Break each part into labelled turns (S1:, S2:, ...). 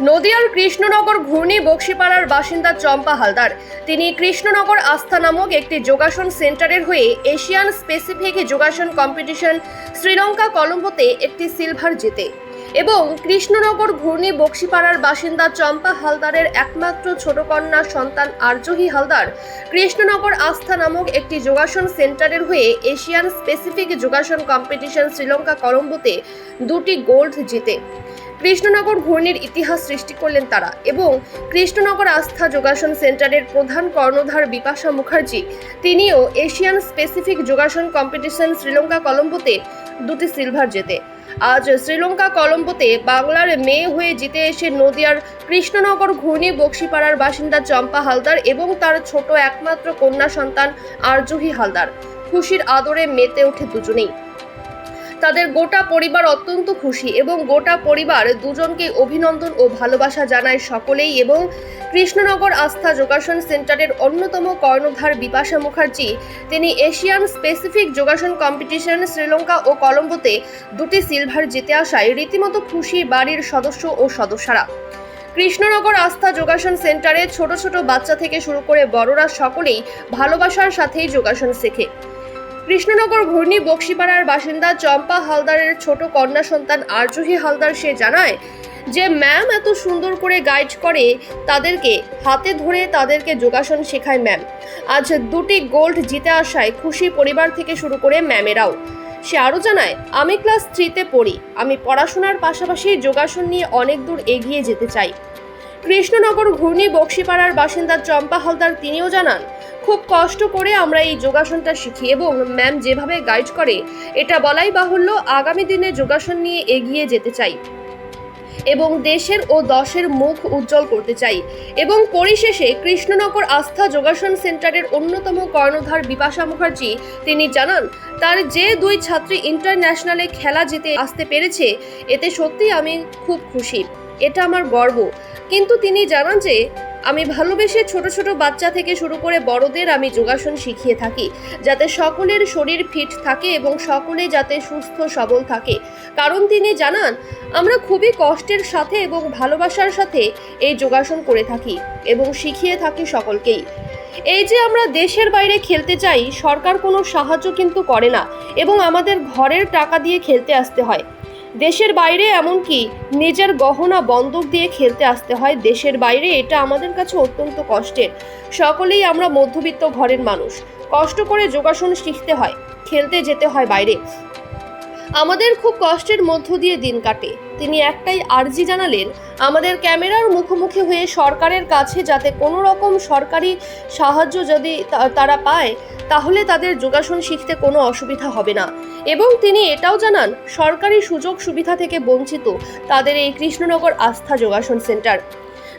S1: নদিয়ার কৃষ্ণনগর ঘূর্ণি বক্সিপাড়ার বাসিন্দা চম্পা হালদার। তিনি কৃষ্ণনগর আস্থা নামক একটি যোগাসন সেন্টারের হয়ে Asian specific yogasana competition Sri Lanka কলম্বোতে একটি সিলভার জেতে। এবং কৃষ্ণনগর ঘূর্ণি বক্সিপাড়ার বাসিন্দা চম্পা হালদারের একমাত্র ছোট কন্যা সন্তান আর্যহী হালদার কৃষ্ণনগর আস্থা নামক একটি যোগাসন সেন্টারের হয়ে Asian specific yogasana competition Sri Lanka কলম্বোতে দুটি গোল্ড জিতে। কৃষ্ণনগর ঘূর্ণির ইতিহাস সৃষ্টি করলেন তারা এবং কৃষ্ণনগর আস্থা যোগাসন সেন্টারের প্রধান কর্ণধার বিপাশা মুখার্জি, তিনিও Asian specific yogasana competition Sri Lanka কলম্বোতে দুটি সিলভার জেতে। আজ শ্রীলঙ্কা কলম্বোতে বাংলার মেয়ে হয়ে জিতে এসে নদিয়ার কৃষ্ণনগর ঘূর্ণি বক্সিপাড়ার বাসিন্দা চম্পা হালদার এবং তার ছোট একমাত্র কন্যা সন্তান আরজুহি হালদার। খুশির আদরে মেতে ওঠে দুজনেই। তাদের গোটা পরিবার অত্যন্ত খুশি এবং গোটা পরিবার দুজনকে অভিনন্দন ও ভালোবাসা জানায় সকলেই এবং কৃষ্ণনগর আস্থা যোগাসন সেন্টারের অন্যতম কর্ণধার বিপাশা মুখার্জি, তিনি Asian specific yogasana competition Sri Lanka ও কলম্বোতে দুটি সিলভার জিতে আসায় রীতিমতো খুশি বাড়ির সদস্য ও সদস্যরা। কৃষ্ণনগর আস্থা যোগাসন সেন্টারে ছোট ছোট বাচ্চা থেকে শুরু করে বড়রা সকলেই ভালোবাসার সাথেই যোগাসন শেখে। কৃষ্ণনগর ঘূর্ণি বক্সিপাড়ার বাসিন্দা চম্পা হালদারের ছোট কন্যা সন্তান আর্যহী হালদার সে জানায় যে, ম্যাম, এত সুন্দর করে গাইড করে তাদেরকে, হাতে ধরে তাদেরকে যোগাসন শেখায় ম্যাম। আজ দুটি গোল্ড জিতে আসায় খুশি পরিবার থেকে শুরু করে ম্যামেরাও। সে আরও জানায়, আমি ক্লাস থ্রিতে পড়ি। আমি পড়াশোনার পাশাপাশি যোগাসন নিয়ে অনেক দূর এগিয়ে যেতে চাই। কৃষ্ণনগর ঘূর্ণি বক্সিপাড়ার বাসিন্দা চম্পা হালদার তিনিও জানান খুব কষ্ট করে আমরা এই যোগাসনটা শিখি এবং ম্যাম যেভাবে গাইড করে, এটা বলাই বাহুল্য আগামী দিনে যোগাসন নিয়ে এগিয়ে যেতে চাই এবং দেশের ও দশের মুখ উজ্জ্বল করতে চাই এবং পরিশেষে কৃষ্ণনগর আস্থা যোগাসন সেন্টারের অন্যতম কর্ণধার বিপাশা মুখার্জি, তিনি জানান, তার যে দুই ছাত্রী ইন্টারন্যাশনালে খেলা জিতে আসতে পেরেছে, এতে সত্যি আমি খুব খুশি। এটা আমার গর্ব। কিন্তু তিনি জানান যে আমি ভালোবেসে ছোট ছোট বাচ্চা থেকে শুরু করে বড়দের আমি যোগাসন শিখিয়ে থাকি, যাতে সকলের শরীর ফিট থাকে এবং সকলে যাতে সুস্থ, সবল থাকে। কারণ তিনি জানান, আমরা খুবই কষ্টের সাথে এবং ভালোবাসার সাথে এই যোগাসন করে থাকি এবং শিখিয়ে থাকি সকলকেই। এই যে আমরা দেশের বাইরে খেলতে চাই, সরকার কোনো সাহায্য কিন্তু করে না এবং আমাদের ঘরের টাকা দিয়ে খেলতে আসতে হয়। দেশের বাইরে এমনকি নিজের গহনা বন্ধক দিয়ে খেলতে আসতে হয়। দেশের বাইরে এটা আমাদের কাছে অত্যন্ত কষ্টের। সকলেই আমরা মধ্যবিত্ত ঘরের মানুষ। কষ্ট করে যোগাসন শিখতে হয়, খেলতে যেতে হয় বাইরে। আমাদের খুব কষ্টের মধ্য দিয়ে দিন কাটে। তিনি একটাই আর্জি জানালেন, আমাদের ক্যামেরার মুখোমুখি হয়ে সরকারের কাছে যাতে কোনো রকম সরকারি সাহায্য যদি তারা পায়, তাহলে তাদের যোগাসন শিখতে কোনো অসুবিধা হবে না। এবং তিনি এটাও জানান, সরকারি সুযোগ সুবিধা থেকে বঞ্চিত তাদের এই কৃষ্ণনগর আস্থা যোগাসন সেন্টার।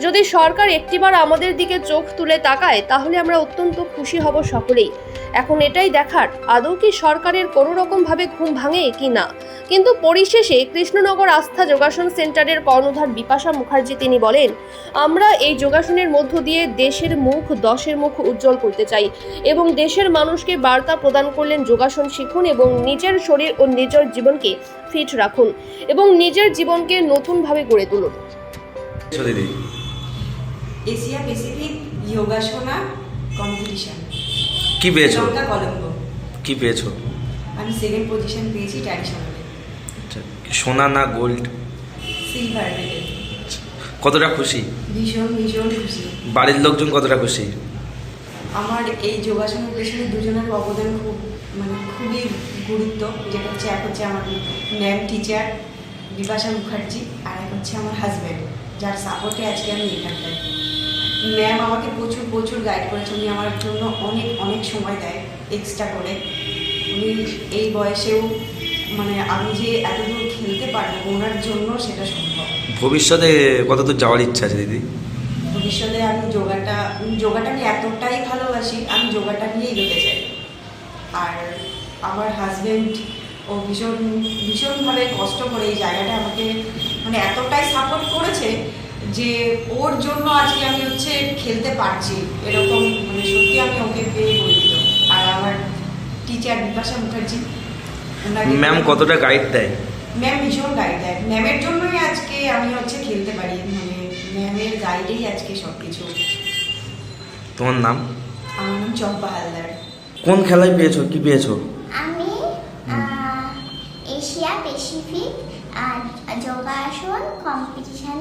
S1: যদি সরকার একটিবার আমাদের দিকে চোখ তুলে তাকায়, তাহলে আমরা অত্যন্ত খুশি হব সকলেই। এখন এটাই দেখার আদৌ কি সরকারের কোনো রকমভাবে ঘুম ভাঙে কি না। কিন্তু পরিশেষে কৃষ্ণনগর আস্থা যোগাসন সেন্টারের কর্ণধার বিপাশা মুখার্জি তিনি বলেন আমরা এই যোগাসনের মধ্য দিয়ে দেশের মুখ দশের মুখ উজ্জ্বল করতে চাই এবং দেশের মানুষকে বার্তা প্রদান করলেন যোগাসন শিখুন এবং নিজের শরীর ও নিজের জীবনকে ফিট রাখুন এবং নিজের জীবনকে নতুনভাবে গড়ে তুলুন।
S2: এশিয়া প্যাসিফিক যোগাসনা কম্পিটিশন
S3: কি পেয়েছ? কি পেয়েছ?
S2: আমি সেকেন্ড পজিশন পেয়েছি ট্র্যাডিশনালে
S3: আচ্ছা, সোনা না গোল্ড
S2: সিলভার মেডেল
S3: কতটা খুশি?
S2: ভীষণ ভীষণ খুশি।
S3: বাড়ির লোকজন কতটা খুশি?
S2: আমার এই যোগাসনের পেছনে দুজনের অবদান খুব মানে খুবই গুরুত্ব। যেটা হচ্ছে এক হচ্ছে আমার ম্যাম টিচার বিপাশা মুখার্জি আর এক হচ্ছে আমার হাজব্যান্ড যার সাপোর্টে আজকে আমি এখানটায়। ম্যাম আমাকে প্রচুর প্রচুর গাইড করেছে। উনি আমার জন্য অনেক অনেক সময় দেয় এক্সট্রা করে। উনি এই বয়সেও মানে আমি যে এতদূর খেলতে পারব ওনার জন্য সেটা সম্ভব।
S3: ভবিষ্যতে কতদূর যাওয়ার ইচ্ছা আছে দিদি?
S2: ভবিষ্যতে আমি যোগাটা যোগাটা আমি এতটাই ভালোবাসি আমি যোগাটা নিয়েই এগোতে চাই। আর আমার হাজবেন্ড ও ভীষণ ভীষণভাবে কষ্ট করে এই জায়গাটা আমাকে মানে এতটাই সাপোর্ট করেছে যে ওর জন্য আজকে আমি হচ্ছে খেলতে পারছি। এরকম মানে সত্যি আমি ওকে পেয়ে গর্বিত। আর আমার টিচার বিপাশা মুখার্জি
S3: ম্যাম কতটা গাইড দেয়?
S2: ম্যাম ভীষণ গাইড দেয়। ম্যামের জন্যই আজকে আমি হচ্ছে খেলতে পারি। মানে ম্যামের গাইডেই আজকে সব কিছু
S3: তোমার নাম?
S2: আমার নাম চম্পা হালদার।
S3: কোন খেলায় পেয়েছ? কি পেয়েছ?
S4: আমি Asia Pacific yogasana competition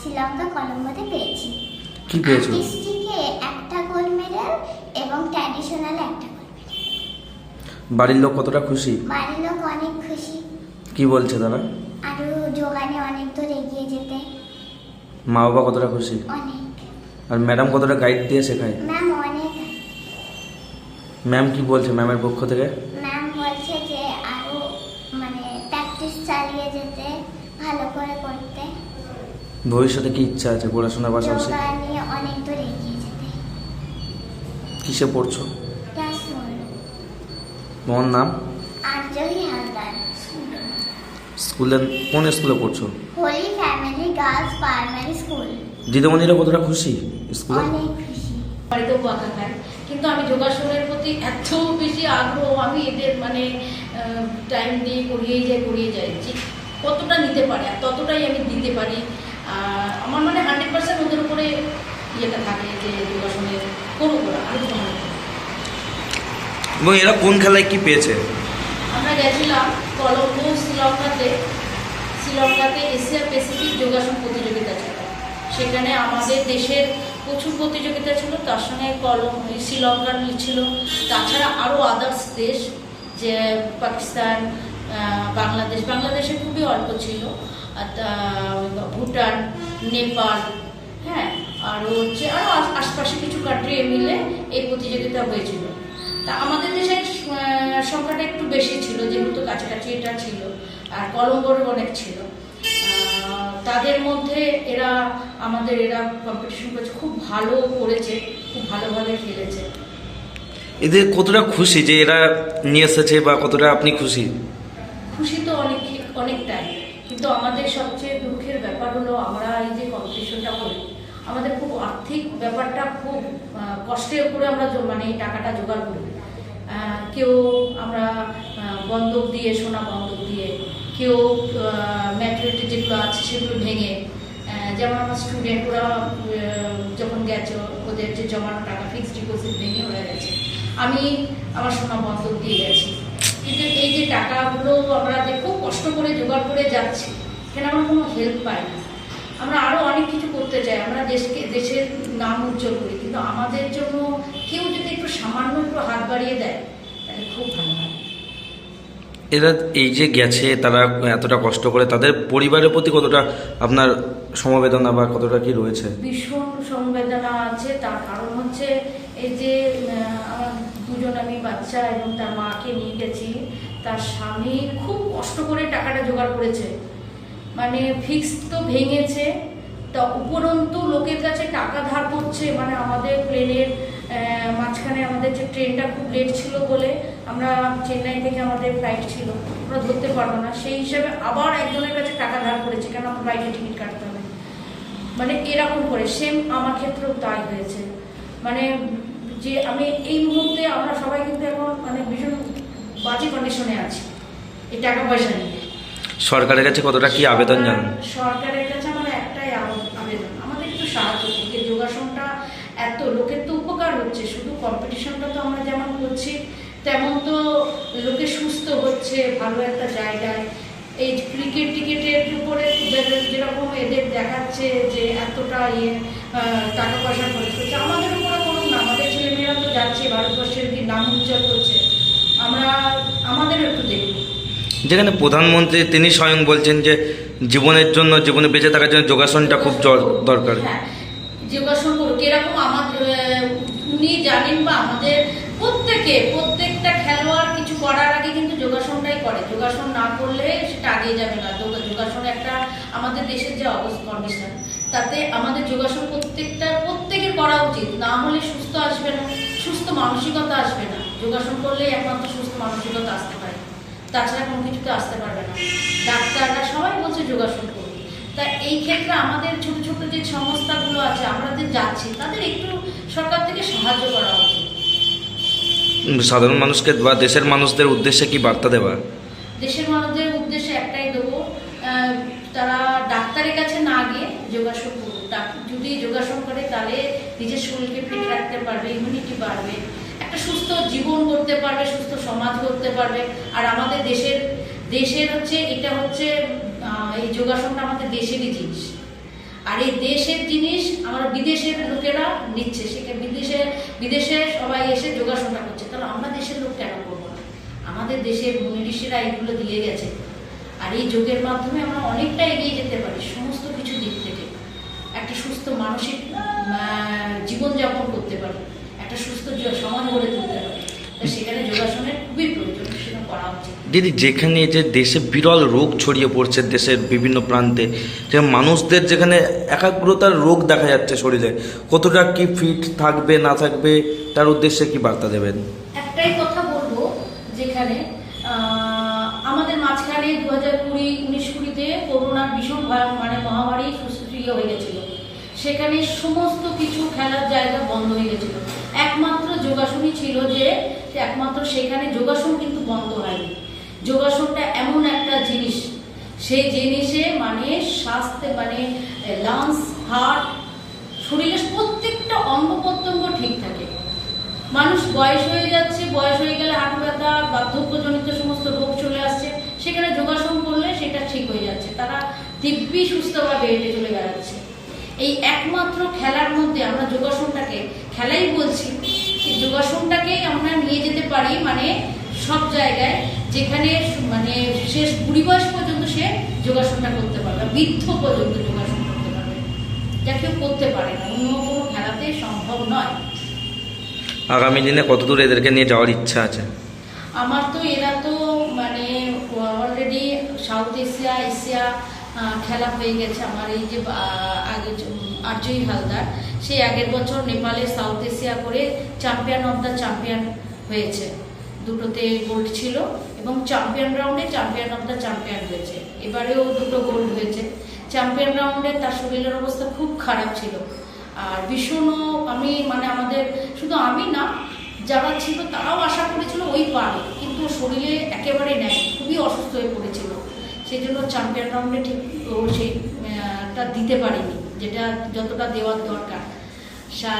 S4: Sri Lanka কলম্বোতে পেয়েছি।
S3: কি পেয়েছ?
S4: আর্টিস্টিকে একটা গোল্ড মেডেল এবং ট্র্যাডিশনাল একটা।
S3: বাড়ির লোক কতটা খুশি?
S4: বাড়ির লোক অনেক খুশি।
S3: কি বলছে তারা?
S4: আরও যোগানে অনেক দূর এগিয়ে যেতে।
S3: মা বাবা কতটা খুশি?
S4: অনেক।
S3: আর ম্যাডাম কতটা গাইড দিয়ে শেখায়?
S4: ম্যাম অনেক।
S3: ম্যাম কি বলছে ম্যামের পক্ষ থেকে
S4: ম্যাম বলছে যে আরও মানে প্র্যাকটিস চালিয়ে যেতে ভালো করে করতে
S3: ভবিষ্যতে কি ইচ্ছা আছে? পড়াশোনার পাশাপাশি?
S4: যোগা অনেক দূর এগিয়ে যেতে।
S3: কিসে পড়ছো?
S4: ক্লাস
S3: তোমার নাম?
S4: আঞ্জলি হালদার
S3: স্কুলে। কোন স্কুলে পড়ছো?
S4: Holy Family Girls Primary School.
S3: দিদিমণিরা কতটা খুশি স্কুলে?
S4: অনেক খুশি।
S5: খায় কিন্তু আমি যোগাসনের প্রতি এত বেশি আগ্রহ আমি এদের মানে টাইম দিয়ে করিয়েই যাই করিয়ে যাই কতটা নিতে পারে আর ততটাই আমি দিতে পারি। আমার মানে হান্ড্রেড পার্সেন্ট ওদের উপরে ইয়েটা থাকে যে যোগাসনের করুক ওরা আমি তো মনে করি।
S3: এবং এরা কোন খেলায় কি পেয়েছে?
S5: আমরা গেছিলাম কলম্বো শ্রীলঙ্কাতে। শ্রীলঙ্কাতে এশিয়া প্যাসিফিক যোগাসন প্রতিযোগিতা ছিল। সেখানে আমাদের দেশের প্রচুর প্রতিযোগিতা ছিল তার সঙ্গে কলম শ্রীলঙ্কার ছিল। তাছাড়া আরও আদার্স দেশ যে পাকিস্তান বাংলাদেশ বাংলাদেশে খুবই অল্প ছিল। ভুটান নেপাল হ্যাঁ? আরও হচ্ছে আরও আশপাশে কিছু কান্ট্রি মিলে এই প্রতিযোগিতা হয়েছিল। তা আমাদের দেশের সংখ্যাটা একটু বেশি ছিল যেহেতু কাছাকাছি এটা ছিল আর কলম্বোর অনেক ছিল। তাদের মধ্যে এরা আমাদের এরা কম্পিটিশন করেছে খুব ভালো করেছে খুব ভালোভাবে খেলেছে।
S3: এদের কতটা খুশি যে এরা নিয়ে এসেছে বা কতটা আপনি খুশি?
S5: খুশি তো অনেক অনেকটাই। কিন্তু আমাদের সবচেয়ে দুঃখের ব্যাপার হলো আমরা এই যে কম্পিটিশনটা করি, আমাদের খুব আর্থিক ব্যাপারটা খুব কষ্টের উপরে আমরা মানে টাকাটা জোগাড় করি। কেউ আমরা বন্ধক দিয়ে, সোনা বন্ধক দিয়ে, কেউ ম্যাচুরিটি যেগুলো আছে সেগুলো ভেঙে যেমন আমার স্টুডেন্ট ওরা যখন গেছে, ওদের যে জমানো টাকা ফিক্সড ডিপোজিট ভেঙে ওরা গেছে। আমি আমার সোনা বন্ধক দিয়ে গেছি। কিন্তু এই যে টাকাগুলো আমরা যে খুব কষ্ট করে জোগাড় করে যাচ্ছি এখানে আমরা কোনো হেল্প পাই না। আমরা আরও অনেক কিছু করতে চাই আমরা দেশকে দেশের নাম উজ্জ্বল করি কিন্তু আমাদের জন্য কেউ যদি একটু সামান্য একটু হাত বাড়িয়ে দেয় তাহলে খুব ভালো হয়।
S3: এরা এই যে গেছে তারা এতটা কষ্ট করে তাদের পরিবারের প্রতি কতটা আপনার সমবেদনা বা কতটা কি রয়েছে?
S5: ভীষণ সমবেদনা আছে তার কারণ হচ্ছে এই যে আমার দুজন আমি বাচ্চা এবং তার মাকে নিয়ে গেছি। তার স্বামী খুব কষ্ট করে টাকাটা জোগাড় করেছে। মানে ফিক্স তো ভেঙেছে, তা উপরন্তু লোকের কাছে টাকা ধার করছে। মানে আমাদের প্লেনের মাঝখানে আমাদের যে ট্রেনটা খুব লেট ছিল বলে আমরা চেন্নাই থেকে আমাদের ফ্লাইট ছিল, আমরা ধরতে পারব না। সেই হিসাবে আবার একজনের কাছে টাকা ধার করেছে, কেন আমার বাইরে টিকিট কাটতে হবে? মানে এরকম করে সেম আমার ক্ষেত্রেও তাই হয়েছে। মানে যে আমি এই মুহূর্তে আমরা সবাই কিন্তু এখন মানে ভীষণ বাজে কন্ডিশনে আছি এই টাকা পয়সা নিয়ে।
S3: সরকারের কাছে কতটা কি আবেদন জানান
S5: সরকারের কাছে আমার একটাই আবেদন আমাদের একটু সাহায্য করুন যোগাসনটা এত লোকের তো উপকার হচ্ছে শুধু কম্পিটিশনটা তো আমরা যেমন করছি তেমন তো লোকে সুস্থ হচ্ছে ভালো একটা জায়গায়। এই ক্রিকেট টিকেটের উপরে যেরকম এদের দেখাচ্ছে যে এতটা ইয়ে টাকা পয়সা খরচ করছে আমাদের উপরে করুন না আমাদের ছেলেমেয়েরা তো যাচ্ছে ভারতবর্ষের কি নাম উজ্জ্বল করছে আমরা আমাদের একটু দেখুন
S3: যেখানে প্রধানমন্ত্রী তিনি স্বয়ং বলছেন যে জীবনের জন্য জীবনে বেঁচে থাকার জন্য যোগাসনটা খুব দরকার।
S5: হ্যাঁ যোগাসন করুক এরকম আমাদের উনি জানেন বা আমাদের প্রত্যেকে প্রত্যেকটা খেলোয়াড় কিছু করার আগে কিন্তু যোগাসনটাই করে। যোগাসন না করলে সেটা আগিয়ে যাবে না। যোগাসন একটা আমাদের দেশের যে অবস্থা কন্ডিশন তাতে আমাদের যোগাসন প্রত্যেকটা প্রত্যেকের করা উচিত। না হলে সুস্থ আসবে না। সুস্থ মানসিকতা আসবে না। যোগাসন করলেই একমাত্র সুস্থ মানসিকতা আসতে পারে। তাছাড়া কোনো কিছুতে আসতে পারবে না। ডাক্তাররা সবাই বলছে যোগাসন করুন। তা এই ক্ষেত্রে আমাদের ছোট ছোট যে সংস্থাগুলো আছে আমরা যে যাচ্ছি তাদের একটু সরকার থেকে সাহায্য করা উচিত।
S3: সাধারণ মানুষকে বা দেশের মানুষদের উদ্দেশ্যে কি বার্তা দেওয়া?
S5: দেশের মানুষদের উদ্দেশ্যে একটাই দেবো তারা ডাক্তারের কাছে না গিয়ে যোগাসন করুন। যদি যোগাসন করে, তাহলে নিজের শরীরকে ফিট রাখতে পারবে ইমিউনিটি বাড়বে। একটা সুস্থ জীবন করতে পারবে, সুস্থ সমাজ করতে পারবে। আর আমাদের দেশের দেশের হচ্ছে, এটা হচ্ছে এই যোগাসনটা আমাদের দেশেরই জিনিস। আর এই দেশের জিনিস আমরা বিদেশের লোকেরা নিচ্ছে সেখানে বিদেশে বিদেশে সবাই এসে যোগাসনটা করছে। তাহলে আমরা দেশের লোক কেন করব না? আমাদের দেশের মুনি ঋষিরা দিয়ে গেছে। আর এই যোগের মাধ্যমে আমরা অনেকটা এগিয়ে যেতে পারি সমস্ত কিছু দিক থেকে একটা সুস্থ মানসিক জীবনযাপন করতে পারি। একটা সুস্থ সমাজ গড়ে তুলতে পারি।
S3: দিদি, যেখানে যে দেশে বিরল রোগ ছড়িয়ে পড়ছে, দেশের বিভিন্ন প্রান্তে, যে মানুষদের যেখানে একাগ্রতার রোগ দেখা যাচ্ছে শরীরে, কতটা কি ফিট থাকবে, না থাকবে, তার উদ্দেশ্যে কি বার্তা দেবেন
S5: একটাই কথা বলব যেখানে আহ, আমাদের মাঝখানে দু হাজার কুড়ি উনিশ কুড়িতে করোনার ভীষণ ভয়- মানে মহামারী সুসক্রিয় হয়ে গেছিল সেখানে সমস্ত কিছু খেলার জায়গা বন্ধ হয়ে গেছিল। একমাত্র যোগাসনই ছিল যে একমাত্র সেখানে যোগাসন কিন্তু বন্ধ হয়নি। যোগাসনটা এমন একটা জিনিস। সেই জিনিসে মানে স্বাস্থ্যে মানে লাংস হার্ট শরীরের প্রত্যেকটা অঙ্গ প্রত্যঙ্গ ঠিক থাকে। মানুষ বয়স হয়ে যাচ্ছে, বয়স হয়ে গেলে হাঁটু ব্যথা, বার্ধক্যজনিত সমস্ত রোগ চলে আসছে। সেখানে যোগাসন করলে সেটা ঠিক হয়ে যাচ্ছে। তারা দিব্যি সুস্থভাবে হেঁটে চলে বেড়াচ্ছে। এই একমাত্র খেলার মধ্যে আমরা যোগাসনটাকে খেলাই বলছি কি যোগাসনটাকে আমরা নিয়ে যেতে পারি মানে সব জায়গায় যেখানে মানে শেষ বুড়ি বয়স পর্যন্ত সে যোগাসনটা করতে পারবে বৃদ্ধ পর্যন্ত যোগাসন করতে পারবে। যা কেউ করতে পারে না অন্য কোনো খেলাতে সম্ভব নয়।
S3: আগামী দিনে কতদূর এদেরকে নিয়ে যাওয়ার ইচ্ছা আছে?
S5: আমার তো এরা তো মানে অলরেডি সাউথ এশিয়া এশিয়া খেলা হয়ে গেছে আমার এই যে আগে আর্জয়ী হালদার, সেই আগের বছর নেপালে সাউথ এশিয়া করে চ্যাম্পিয়ন অফ দ্য চ্যাম্পিয়ন হয়েছে। দুটোতে গোল্ড ছিল এবং চ্যাম্পিয়ন রাউন্ডে চ্যাম্পিয়ন অফ দ্য চ্যাম্পিয়ন হয়েছে। এবারেও দুটো গোল্ড হয়েছে। চ্যাম্পিয়ন রাউন্ডে তার শরীরের অবস্থা খুব খারাপ ছিল। আর ভীষণও আমি মানে আমাদের, শুধু আমি না, যারা ছিল তারাও আশা করেছিল ওই পারে, কিন্তু শরীরে একেবারে নেয় খুবই অসুস্থ হয়ে পড়েছিল। সেই জন্য চ্যাম্পিয়ন রাউন্ডে ঠিক ও সেইটা দিতে পারেনি যেটা যতটা দেওয়ার দরকার।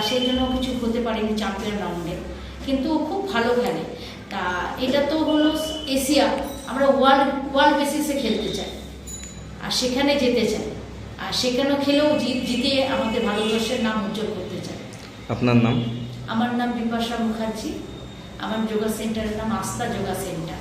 S5: সেই জন্য কিছু হতে পারেনি চ্যাম্পিয়ন রাউন্ডে কিন্তু ও খুব ভালো খেলে। তা এটা তো হলো এশিয়া আমরা ওয়ার্ল্ড ওয়ার্ল্ড বেসিসে খেলতে চাই। আর সেখানে যেতে চাই। আর সেখানেও খেলেও জিত জিতে আমাদের ভারতবর্ষের নাম উজ্জ্বল করতে চাই।
S3: আপনার নাম?
S5: আমার নাম বিপাশা মুখার্জি। আমার যোগা সেন্টারের নাম আস্থা যোগা সেন্টার